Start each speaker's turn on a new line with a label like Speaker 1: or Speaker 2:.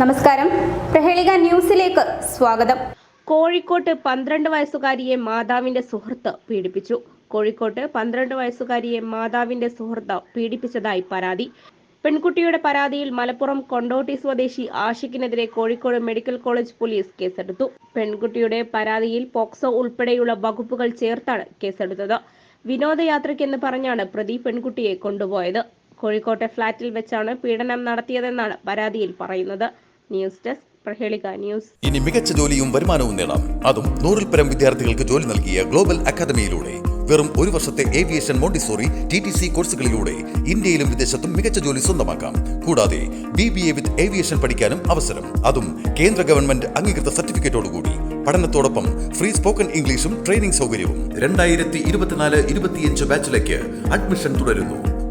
Speaker 1: നമസ്കാരം. പ്രഹേളിക ന്യൂസിലേക്ക് സ്വാഗതം.
Speaker 2: കോഴിക്കോട്ട് പന്ത്രണ്ട് വയസ്സുകാരിയെ മാതാവിന്റെ സുഹൃത്ത് പീഡിപ്പിച്ചു. കോഴിക്കോട്ട് പന്ത്രണ്ട് വയസ്സുകാരിയെ മാതാവിന്റെ സുഹൃത്ത് പീഡിപ്പിച്ചതായി പരാതി. പെൺകുട്ടിയുടെ പരാതിയിൽ മലപ്പുറം കൊണ്ടോട്ടി സ്വദേശി ആഷിഖിനെതിരെ കോഴിക്കോട് മെഡിക്കൽ കോളേജ് പോലീസ് കേസെടുത്തു. പെൺകുട്ടിയുടെ പരാതിയിൽ പോക്സോ ഉൾപ്പെടെയുള്ള വകുപ്പുകൾ ചേർത്താണ് കേസെടുത്തത്. വിനോദയാത്രയ്ക്കെന്ന് പറഞ്ഞാണ് പ്രതി പെൺകുട്ടിയെ കൊണ്ടുപോയത്. കോഴിക്കോട്ടെ ഫ്ളാറ്റിൽ വെച്ചാണ് പീഡനം നടത്തിയതെന്നാണ് പരാതിയിൽ പറയുന്നത്. News desk news.
Speaker 3: ഇനി മികച്ച ജോലിയും വരുമാനവും നേടാം. അതും നൂറിൽ പരം വിദ്യാർത്ഥികൾക്ക് ജോലി നൽകിയ ഗ്ലോബൽ അക്കാദമിയിലൂടെ. വെറും ഒരു വർഷത്തെ aviation Montessori T T C കോഴ്സുകളിലൂടെ ഇന്ത്യയിലും വിദേശത്തും മികച്ച ജോലി സ്വന്തമാക്കാം. കൂടാതെ B B A with aviation പഠിക്കാനും അവസരം. അതും കേന്ദ്ര ഗവൺമെന്റ് അംഗീകൃത സർട്ടിഫിക്കറ്റോടുകൂടി. പഠനത്തോടൊപ്പം ഫ്രീ സ്പോക്കൺ ഇംഗ്ലീഷും ട്രെയിനിംഗ് സൗകര്യവും. രണ്ടായിരത്തി ഇരുപത്തിനാല് ഇരുപത്തിയഞ്ച് ബാച്ചിലേക്ക് അഡ്മിഷൻ തുടരുന്നു.